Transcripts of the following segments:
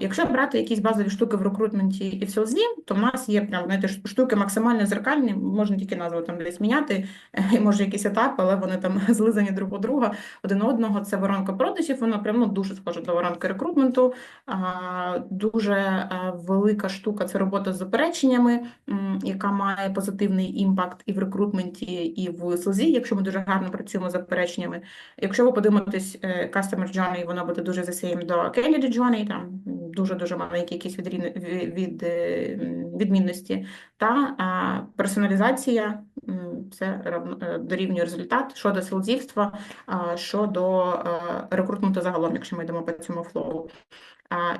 Якщо брати якісь базові штуки в рекрутменті і в селзі, то в нас є прям знаєте, штуки максимально зеркальні, можна тільки назву там десь міняти, і може якийсь етап, але вони там злизані друг у друга один одного. Це воронка продажів, вона прям ну, дуже схожа до воронки рекрутменту. Дуже велика штука це робота з запереченнями, яка має позитивний імпакт і в рекрутменті, і в селзі, якщо ми дуже гарно працюємо з запереченнями. Якщо ви подивитесь е, Customer Journey, вона буде дуже same до Candidate Journey, там дуже-дуже маленькі якісь відрізни- ві- від, е, відмінності. Та персоналізація це е, дорівнює результат щодо селзівства, щодо е, рекрутменту загалом, якщо ми йдемо по цьому флоу.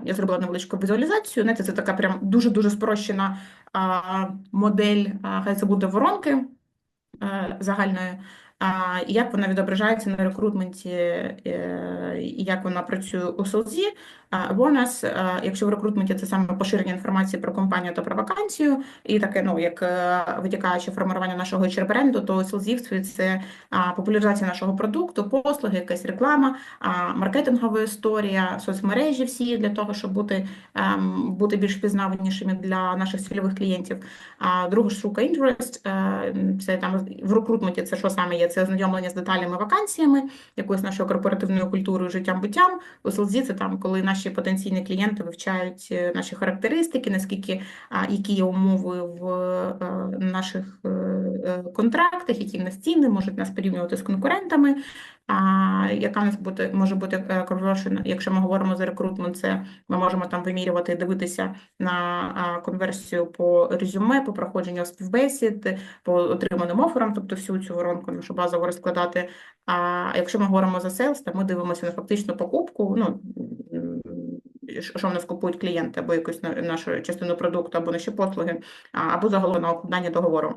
Я зробила невеличку візуалізацію. Знаєте, це така прям дуже-дуже спрощена а, модель, хай це буде воронки загальної, а, як вона відображається на рекрутменті, е, як вона працює у селзі. А, Бонус, е, якщо в рекрутменті це саме поширення інформації про компанію та про вакансію, і таке, ну, як е, витікаюче формування нашого HR-бренду, то у селзівстві це популяризація нашого продукту, послуги, якась реклама, маркетингова історія, соцмережі всі для того, щоб бути, ем, бути більш впізнаванішими для наших цільових клієнтів. А друга штука interest, це там в рекрутменті це що саме є? Це ознайомлення з деталями вакансіями, якоюсь нашою корпоративною культурою, життям, буттям. У селзі це там, коли наші потенційні клієнти вивчають е, наші характеристики, наскільки які є умови в е, наших е, контрактах, які в нас ціни, можуть нас порівнювати з конкурентами. Яка нас буде може бути е, якщо ми говоримо за рекрутмент, це ми можемо там вимірювати і дивитися на конверсію по резюме, по проходженню співбесід, по отриманим оферам, тобто всю цю воронку нашу базово розкладати. А якщо ми говоримо за селс, то ми дивимося на фактичну покупку. Ну що в нас купують клієнти, або якусь нашу частину продукту, або наші послуги, або загалом на укладання договору.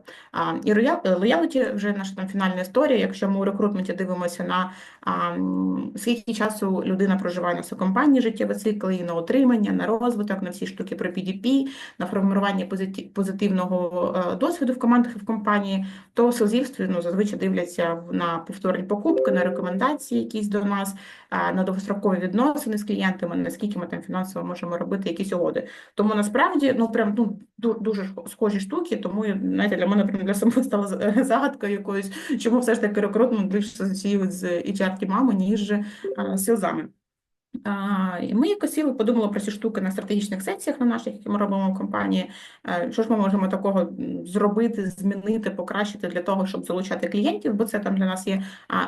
І лояліті вже наша там фінальна історія. Якщо ми у рекрутменті дивимося на скільки часу людина проживає на компанії, життєві цикли, на отримання, на розвиток, на всі штуки про PDP, на формування позитивного е, досвіду в командах і в компанії, то селзівстві ну, зазвичай дивляться на повторні покупки, на рекомендації якісь до нас, на довгострокові відносини з клієнтами, наскільки ми там фінансово можемо робити якісь угоди. Тому насправді ну прям ну ду- дуже схожі штуки. Тому знаєте, для мене прям для самого стало з- загадкою якоюсь, чому все ж таки рекрутмент більше асоціюють з HR тімами, ніж селзами. А, І ми якось сіли, подумали про ці штуки на стратегічних сесіях на наших, які ми робимо в компанії. Що ж ми можемо такого зробити, змінити, покращити для того, щоб залучати клієнтів, бо це там для нас є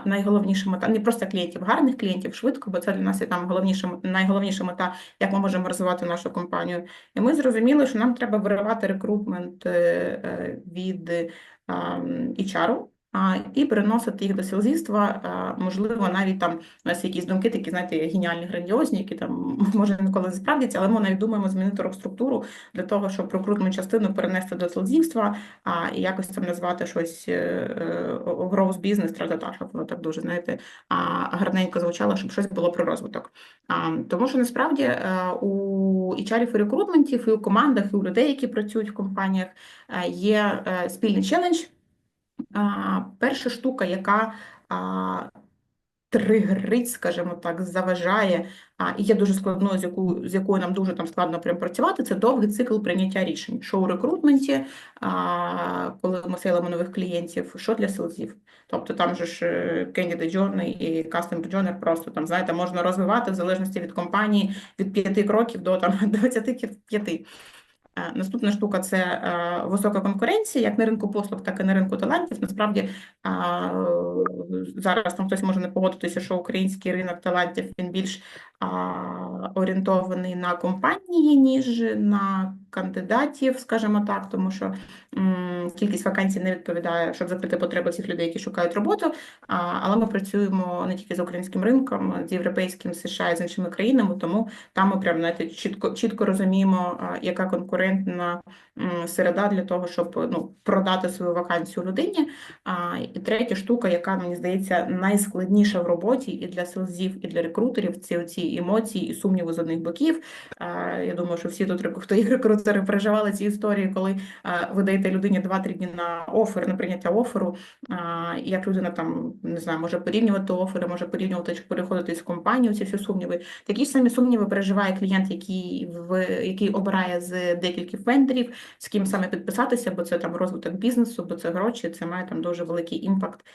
найголовніша мета, не просто клієнтів, гарних клієнтів швидко, бо це для нас є там головніша, найголовніша мета, як ми можемо розвивати нашу компанію. І ми зрозуміли, що нам треба виривати рекрутмент е, е, від HR, а, і переносити їх до селзівства, а, можливо, навіть там у нас якісь думки такі, знаєте, геніальні, грандіозні, які там може ніколи не справдяться, але ми навіть думаємо змінити оргструктуру для того, щоб рекрутну частину перенести до селзівства, а і якось там назвати щось е, е, growth бізнес, тра-та-та, щоб воно так дуже, знаєте, а, гарненько звучало, щоб щось було про розвиток. А, тому що насправді е, у HR і рекрутментів, і у командах, і у людей, які працюють в компаніях, е, є е, спільний челендж. Перша штука, яка а, тригерить, скажімо так, заважає, а, і є дуже складною, з якою, з якою нам дуже там складно прям працювати, це довгий цикл прийняття рішень. Що у рекрутменті, а, коли ми сейлимо нових клієнтів, що для селзів. Тобто там же ж е, Candidate Journey і Customer Journey просто там, знаєте, можна розвивати в залежності від компанії від 5 кроків до там 25. Е, Наступна штука це е, висока конкуренція, як на ринку послуг, так і на ринку талантів. Насправді зараз там хтось може не погодитися, що український ринок талантів він більш орієнтований на компанії, ніж на кандидатів, скажімо так, тому що кількість вакансій не відповідає, щоб закрити потреби цих людей, які шукають роботу. Але ми працюємо не тільки з українським ринком, з європейським, США і з іншими країнами, тому там ми прям знаєте, чітко, чітко розуміємо, яка конкурентна середа для того, щоб ну, продати свою вакансію людині. І третя штука, яка мені здається найскладніша в роботі і для селзів, і для рекрутерів, це ці емоції і сумніви з одних боків. Я думаю, що всі тут, хто є рекрутером, юзери переживали ці історії, коли е, ви даєте людині 2-3 дні на офер, на прийняття оферу, а, як людина там не знаю, може порівнювати офери, може порівнювати чи переходити з компанію, ці всі сумніви. Такі ж самі сумніви переживає клієнт, який в який обирає з декількох вендорів, з ким саме підписатися, бо це там розвиток бізнесу, бо це гроші, це має там дуже великий імпакт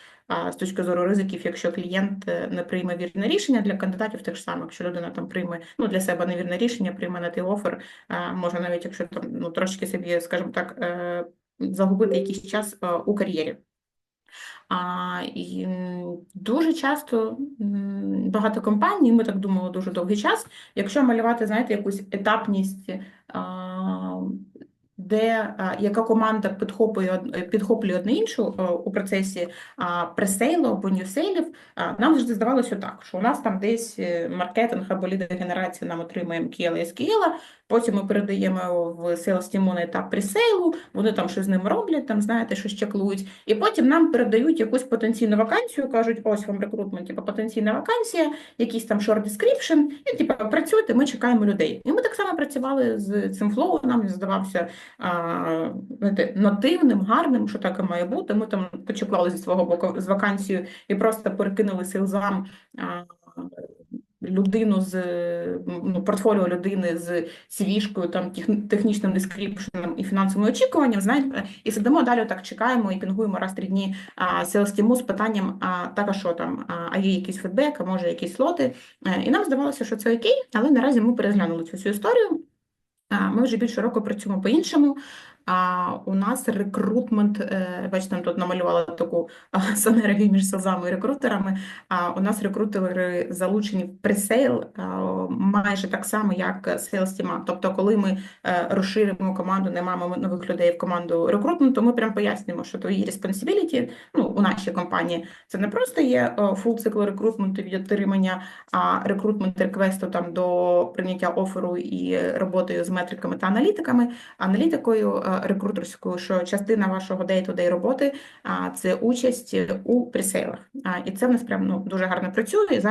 з точки зору ризиків, якщо клієнт е, не прийме вірне рішення для кандидатів, так ж само, якщо людина там прийме ну для себе невірне рішення, прийме на той офер, а, може навіть якщо там ну трошки собі, скажімо так, е, загубити якийсь час е, у кар'єрі. А, і дуже часто багато компаній, ми так думали дуже довгий час, якщо малювати, знаєте, якусь етапність, а, де а, яка команда підхоплює, підхоплює одне іншу а, у процесі пресейлу або ньюсейлів, а, нам завжди здавалося так, що у нас там десь е, маркетинг або лідогенерація нам отримує MQL і SQL, потім ми передаємо в sales team на етап пресейлу, вони там щось з ним роблять, там, знаєте, щось чеклують, і потім нам передають якусь потенційну вакансію, кажуть, ось вам рекрутмент, типу, потенційна вакансія, якийсь там short description, і типу, працюйте, ми чекаємо людей. І ми так само працювали з цим флоу, нам здавався знаєте, нативним, гарним, що так і має бути. Ми там почеклали зі свого боку з вакансією і просто перекинули селзам людину з ну, портфоліо людини з CV-шкою, там технічним дескріпшеном і фінансовими очікуванням, знаєте, і сидимо далі, так чекаємо і пінгуємо раз три дні team з питанням, а, так, а що там, а є якийсь фідбек, а може якісь слоти. Е, І нам здавалося, що це окей, але наразі ми переглянули цю всю історію. Ми вже більше року працюємо по-іншому. А у нас рекрутмент, е, бачите, тут намалювала таку синергію між селзами і рекрутерами. А у нас рекрутери залучені в пресейл майже так само, як сейлс тіма. Тобто, коли ми е, розширимо команду, не маємо нових людей в команду рекрутменту, ми прям пояснюємо, що твої responsibility, ну, у нашій компанії це не просто є фул цикл рекрутменту від отримання а рекрутмент реквесту там до прийняття оферу і роботою з метриками та аналітиками, аналітикою рекрутерською, що частина вашого day-to-day роботи а, це участь у пресейлах. І це в нас прям ну, дуже гарно працює. Зараз